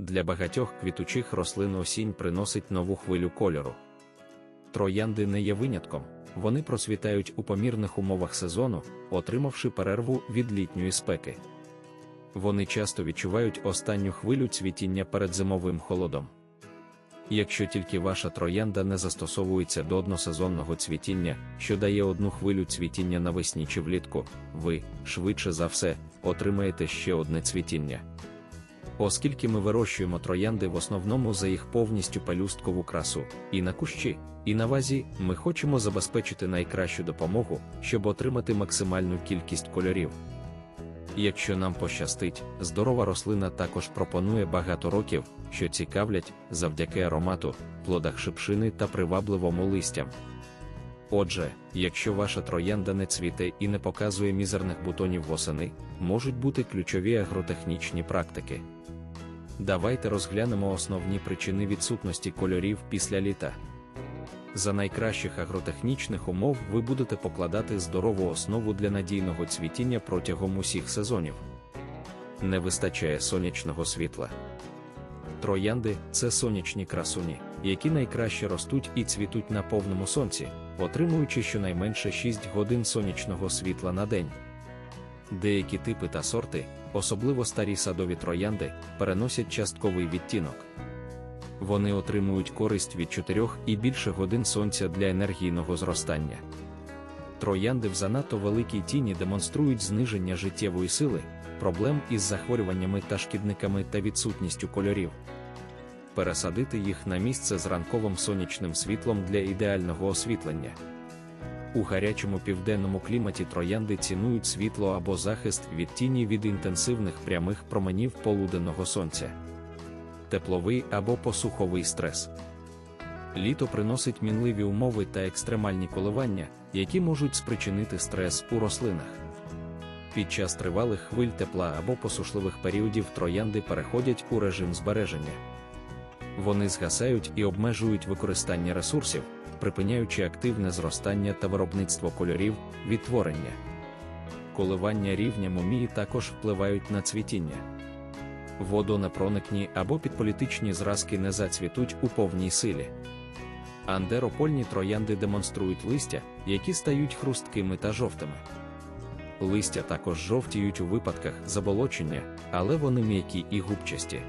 Для багатьох квітучих рослин осінь приносить нову хвилю кольору. Троянди не є винятком, вони процвітають у помірних умовах сезону, отримавши перерву від літньої спеки. Вони часто відчувають останню хвилю цвітіння перед зимовим холодом. Якщо тільки ваша троянда не застосовується до односезонного цвітіння, що дає одну хвилю цвітіння навесні чи влітку, ви, швидше за все, отримаєте ще одне цвітіння. Оскільки ми вирощуємо троянди в основному за їх повністю пелюсткову красу, і на кущі, і на вазі, ми хочемо забезпечити найкращу допомогу, щоб отримати максимальну кількість кольорів. Якщо нам пощастить, здорова рослина також пропонує багато років, що цікавлять завдяки аромату, плодах шипшини та привабливому листям. Отже, якщо ваша троянда не цвіте і не показує мізерних бутонів восени, можуть бути ключові агротехнічні практики. Давайте розглянемо основні причини відсутності кольорів після літа. За найкращих агротехнічних умов ви будете покладати здорову основу для надійного цвітіння протягом усіх сезонів. Не вистачає сонячного світла. Троянди це сонячні красуні, які найкраще ростуть і цвітуть на повному сонці, отримуючи щонайменше 6 годин сонячного світла на день. Деякі типи та сорти, особливо старі садові троянди, переносять частковий відтінок. Вони отримують користь від 4 і більше годин сонця для енергійного зростання. Троянди в занадто великій тіні демонструють зниження життєвої сили, проблем із захворюваннями та шкідниками та відсутністю кольорів. Пересадити їх на місце з ранковим сонячним світлом для ідеального освітлення. У гарячому південному кліматі троянди цінують світло або захист від тіні від інтенсивних прямих променів полуденного сонця, тепловий або посуховий стрес. Літо приносить мінливі умови та екстремальні коливання, які можуть спричинити стрес у рослинах. Під час тривалих хвиль тепла або посушливих періодів троянди переходять у режим збереження. Вони згасають і обмежують використання ресурсів, припиняючи активне зростання та виробництво кольорів, відтворення. Коливання рівня мумії також впливають на цвітіння. Водонепроникні або підполітичні зразки не зацвітуть у повній силі. Андеропольні троянди демонструють листя, які стають хрусткими та жовтими. Листя також жовтіють у випадках заболочення, але вони м'які і губчасті.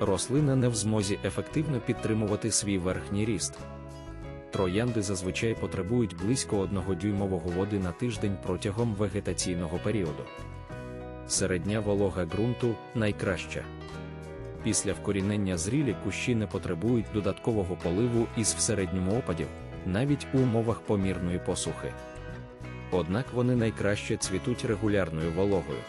Рослина не в змозі ефективно підтримувати свій верхній ріст. Троянди зазвичай потребують близько одного дюймового води на тиждень протягом вегетаційного періоду. Середня волога ґрунту найкраща. Після вкорінення зрілі кущі не потребують додаткового поливу із в середньому опадів, навіть у умовах помірної посухи. Однак вони найкраще цвітуть регулярною вологою.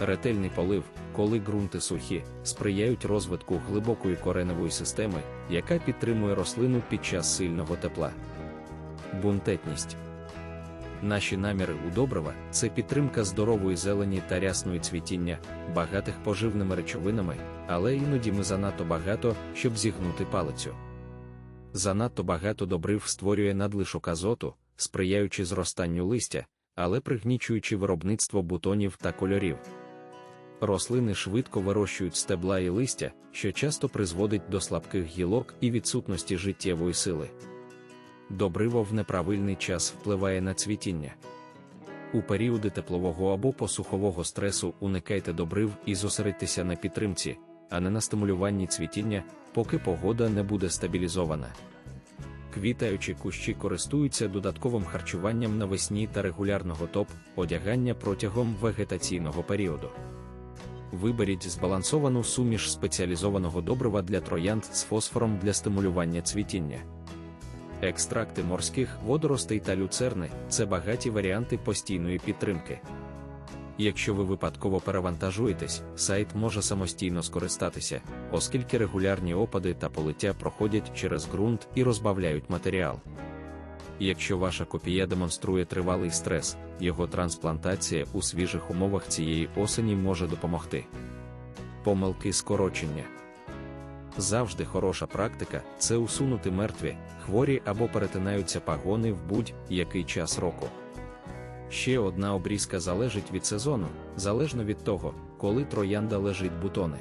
Ретельний полив, коли ґрунти сухі, сприяють розвитку глибокої кореневої системи, яка підтримує рослину під час сильного тепла. Бунтетність. Наші наміри у добрива це підтримка здорової зелені та рясної цвітіння, багатих поживними речовинами, але іноді ми занадто багато, щоб зігнути палицю. Занадто багато добрив створює надлишок азоту, сприяючи зростанню листя, але пригнічуючи виробництво бутонів та кольорів. Рослини швидко вирощують стебла і листя, що часто призводить до слабких гілок і відсутності життєвої сили. Добриво в неправильний час впливає на цвітіння. У періоди теплового або посухового стресу уникайте добрив і зосередьтеся на підтримці, а не на стимулюванні цвітіння, поки погода не буде стабілізована. Квітаючі кущі користуються додатковим харчуванням навесні та регулярного топ одягання протягом вегетаційного періоду. Виберіть збалансовану суміш спеціалізованого добрива для троянд з фосфором для стимулювання цвітіння. Екстракти морських водоростей та люцерни це багаті варіанти постійної підтримки. Якщо ви випадково перевантажуєтесь, сайт може самостійно скористатися, оскільки регулярні опади та полиття проходять через ґрунт і розбавляють матеріал. Якщо ваша копія демонструє тривалий стрес, його трансплантація у свіжих умовах цієї осені може допомогти. Помилки скорочення. Завжди хороша практика це усунути мертві, хворі або перетинаються пагони в будь-який час року. Ще одна обрізка залежить від сезону, залежно від того, коли троянда лежить бутони.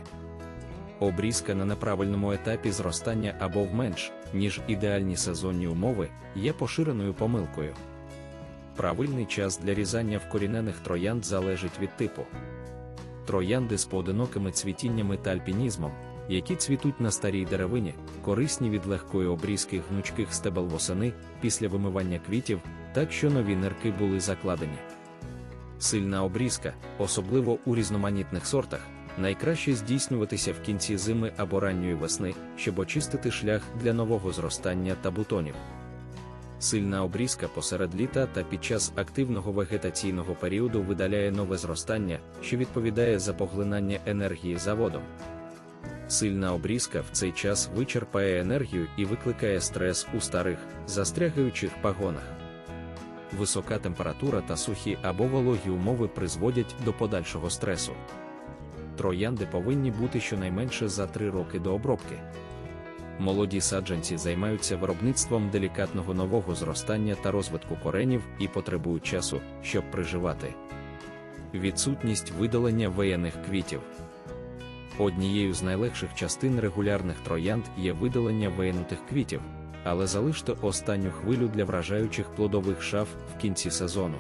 Обрізка на неправильному етапі зростання або в менш, ніж ідеальні сезонні умови, є поширеною помилкою. Правильний час для різання вкорінених троянд залежить від типу. Троянди з поодинокими цвітіннями та альпінізмом, які цвітуть на старій деревині, корисні від легкої обрізки гнучких стебел восени після вимивання квітів, так що нові нирки були закладені. Сильна обрізка, особливо у різноманітних сортах, найкраще здійснюватися в кінці зими або ранньої весни, щоб очистити шлях для нового зростання та бутонів. Сильна обрізка посеред літа та під час активного вегетаційного періоду видаляє нове зростання, що відповідає за поглинання енергії заводом. Сильна обрізка в цей час вичерпає енергію і викликає стрес у старих, застрягаючих пагонах. Висока температура та сухі або вологі умови призводять до подальшого стресу. Троянди повинні бути щонайменше за 3 роки до обробки. Молоді саджанці займаються виробництвом делікатного нового зростання та розвитку коренів і потребують часу, щоб приживати. Відсутність видалення веяних квітів. Однією з найлегших частин регулярних троянд є видалення веянутих квітів, але залиште останню хвилю для вражаючих плодових шаф в кінці сезону.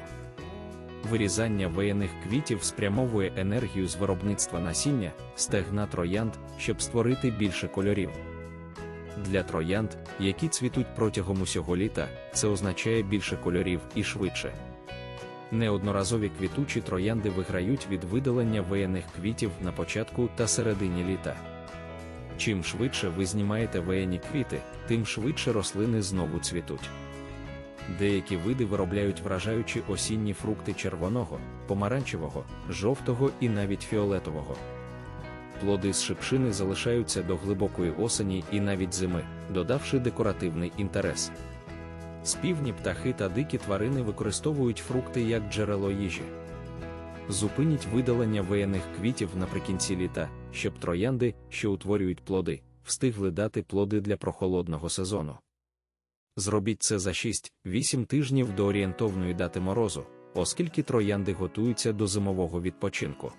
Вирізання веяних квітів спрямовує енергію з виробництва насіння, стегна троянд, щоб створити більше кольорів. Для троянд, які цвітуть протягом усього літа, це означає більше кольорів і швидше. Неодноразові квітучі троянди виграють від видалення веяних квітів на початку та середині літа. Чим швидше ви знімаєте веяні квіти, тим швидше рослини знову цвітуть. Деякі види виробляють вражаючі осінні фрукти червоного, помаранчевого, жовтого і навіть фіолетового. Плоди з шипшини залишаються до глибокої осені і навіть зими, додавши декоративний інтерес. Співні птахи та дикі тварини використовують фрукти як джерело їжі. Зупиніть видалення веяних квітів наприкінці літа, щоб троянди, що утворюють плоди, встигли дати плоди для прохолодного сезону. Зробіть це за 6-8 тижнів до орієнтовної дати морозу, оскільки троянди готуються до зимового відпочинку.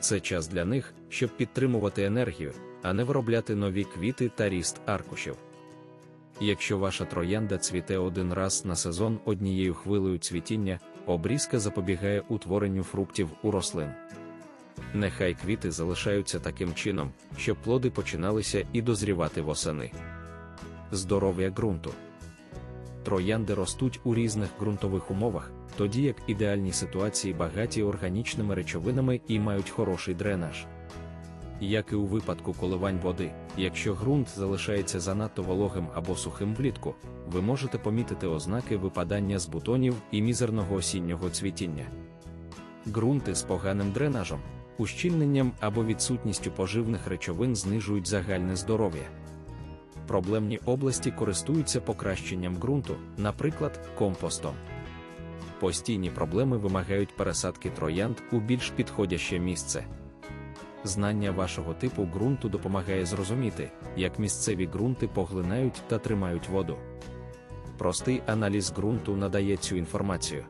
Це час для них, щоб підтримувати енергію, а не виробляти нові квіти та ріст аркушів. Якщо ваша троянда цвіте один раз на сезон однією хвилею цвітіння, обрізка запобігає утворенню фруктів у рослин. Нехай квіти залишаються таким чином, щоб плоди починалися і дозрівати восени. Здоров'я ґрунту. Троянди ростуть у різних ґрунтових умовах, тоді як ідеальні ситуації багаті органічними речовинами і мають хороший дренаж. Як і у випадку коливань води, якщо ґрунт залишається занадто вологим або сухим влітку, ви можете помітити ознаки випадання з бутонів і мізерного осіннього цвітіння. Ґрунти з поганим дренажем, ущільненням або відсутністю поживних речовин знижують загальне здоров'я. Проблемні області користуються покращенням ґрунту, наприклад, компостом. Постійні проблеми вимагають пересадки троянд у більш підходяще місце. Знання вашого типу ґрунту допомагає зрозуміти, як місцеві ґрунти поглинають та тримають воду. Простий аналіз ґрунту надає цю інформацію.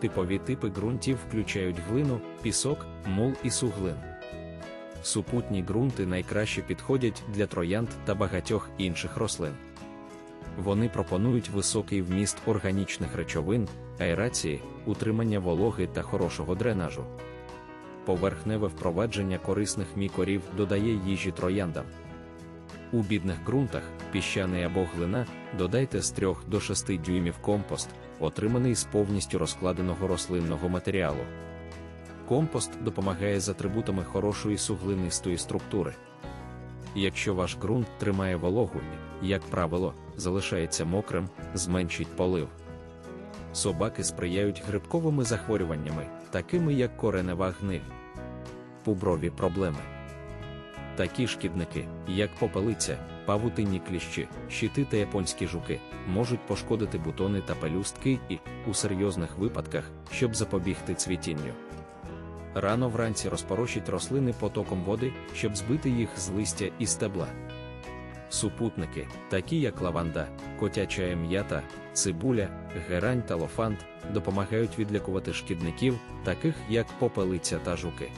Типові типи ґрунтів включають глину, пісок, мул і суглин. Супутні ґрунти найкраще підходять для троянд та багатьох інших рослин. Вони пропонують високий вміст органічних речовин, аерації, утримання вологи та хорошого дренажу. Поверхневе впровадження корисних мікорів додає їжі трояндам. У бідних ґрунтах, піщаний або глина, додайте з 3 до 6 дюймів компост, отриманий з повністю розкладеного рослинного матеріалу. Компост допомагає з атрибутами хорошої суглинистої структури. Якщо ваш ґрунт тримає вологу, як правило, залишається мокрим, зменшіть полив. Собаки сприяють грибковими захворюваннями, такими як коренева гниль. Пуброві проблеми. Такі шкідники, як попелиця, павутинні кліщі, щити та японські жуки, можуть пошкодити бутони та пелюстки і, у серйозних випадках, щоб запобігти цвітінню. Рано вранці розпорошіть рослини потоком води, щоб збити їх з листя і стебла. Супутники, такі як лаванда, котяча м'ята, цибуля, герань та лофант, допомагають відлякувати шкідників, таких як попелиця та жуки.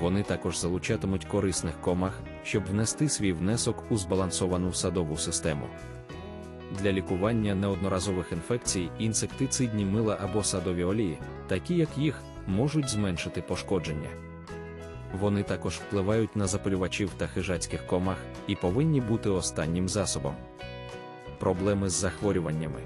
вони також залучатимуть корисних комах, щоб внести свій внесок у збалансовану садову систему. Для лікування неодноразових інфекцій інсектицидні мила або садові олії, такі як їх, можуть зменшити пошкодження. Вони також впливають на запалювачів та хижацьких комах і повинні бути останнім засобом. Проблеми з захворюваннями.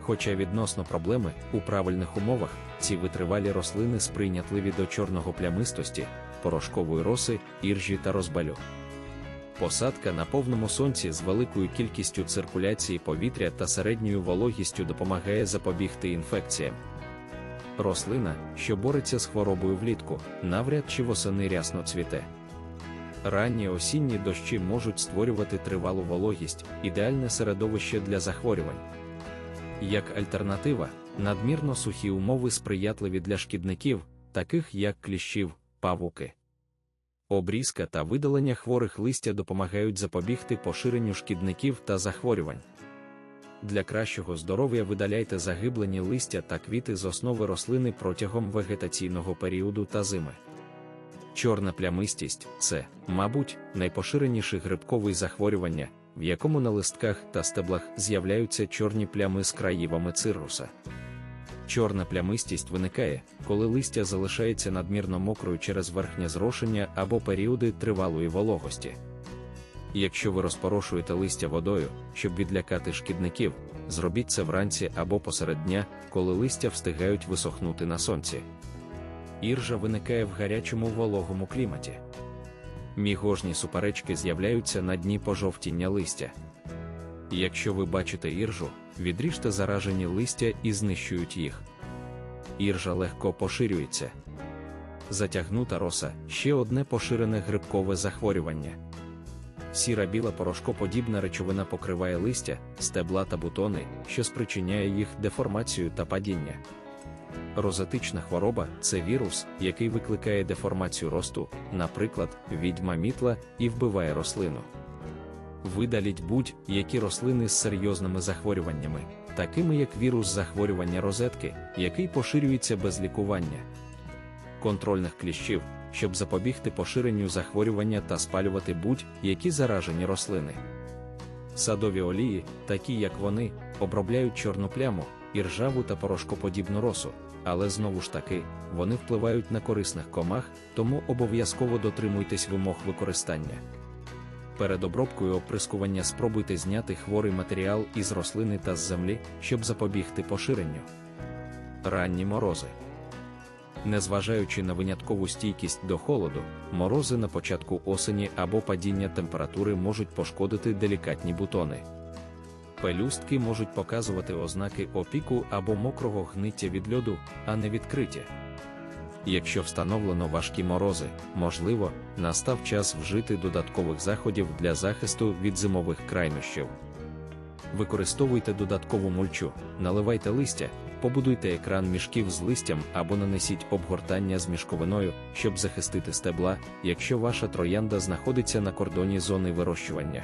Хоча відносно проблеми у правильних умовах ці витривалі рослини сприйнятливі до чорного плямистості, порошкової роси, іржі та розбалю. Посадка на повному сонці з великою кількістю циркуляції повітря та середньою вологістю допомагає запобігти інфекціям. Рослина, що бореться з хворобою влітку, навряд чи восени рясно цвіте. Ранні осінні дощі можуть створювати тривалу вологість, ідеальне середовище для захворювань. Як альтернатива, надмірно сухі умови сприятливі для шкідників, таких як кліщів, павуки. Обрізка та видалення хворих листя допомагають запобігти поширенню шкідників та захворювань. Для кращого здоров'я видаляйте загиблені листя та квіти з основи рослини протягом вегетаційного періоду та зими. Чорна плямистість це, мабуть, найпоширеніші грибкові захворювання, в якому на листках та стеблах з'являються чорні плями з краївами цирруса. Чорна плямистість виникає, коли листя залишається надмірно мокрою через верхнє зрошення або періоди тривалої вологості. Якщо ви розпорошуєте листя водою, щоб відлякати шкідників, зробіть це вранці або посеред дня, коли листя встигають висохнути на сонці. Іржа виникає в гарячому вологому кліматі. Мігожні суперечки з'являються на дні пожовтіння листя. Якщо ви бачите іржу, відріжте заражені листя і знищують їх. Іржа легко поширюється. Затягнута роса ще одне поширене грибкове захворювання. Сіра біла порошкоподібна речовина покриває листя, стебла та бутони, що спричиняє їх деформацію та падіння. Розетична хвороба це вірус, який викликає деформацію росту, наприклад, відьма мітла, і вбиває рослину. Видаліть будь-які рослини з серйозними захворюваннями, такими як вірус захворювання розетки, який поширюється без лікування. Контрольних кліщів, щоб запобігти поширенню захворювання та спалювати будь-які заражені рослини. Садові олії, такі як вони, обробляють чорну пляму, іржаву та порошкоподібну росу, але знову ж таки, вони впливають на корисних комах, тому обов'язково дотримуйтесь вимог використання. Перед обробкою оприскування спробуйте зняти хворий матеріал із рослини та з землі, щоб запобігти поширенню. Ранні морози. Незважаючи на виняткову стійкість до холоду, морози на початку осені або падіння температури можуть пошкодити делікатні бутони. Пелюстки можуть показувати ознаки опіку або мокрого гниття від льоду, а не відкриття. Якщо встановлено важкі морози, можливо, настав час вжити додаткових заходів для захисту від зимових крайнощів. Використовуйте додаткову мульчу, наливайте листя, побудуйте екран мішків з листям або нанесіть обгортання з мішковиною, щоб захистити стебла, якщо ваша троянда знаходиться на кордоні зони вирощування.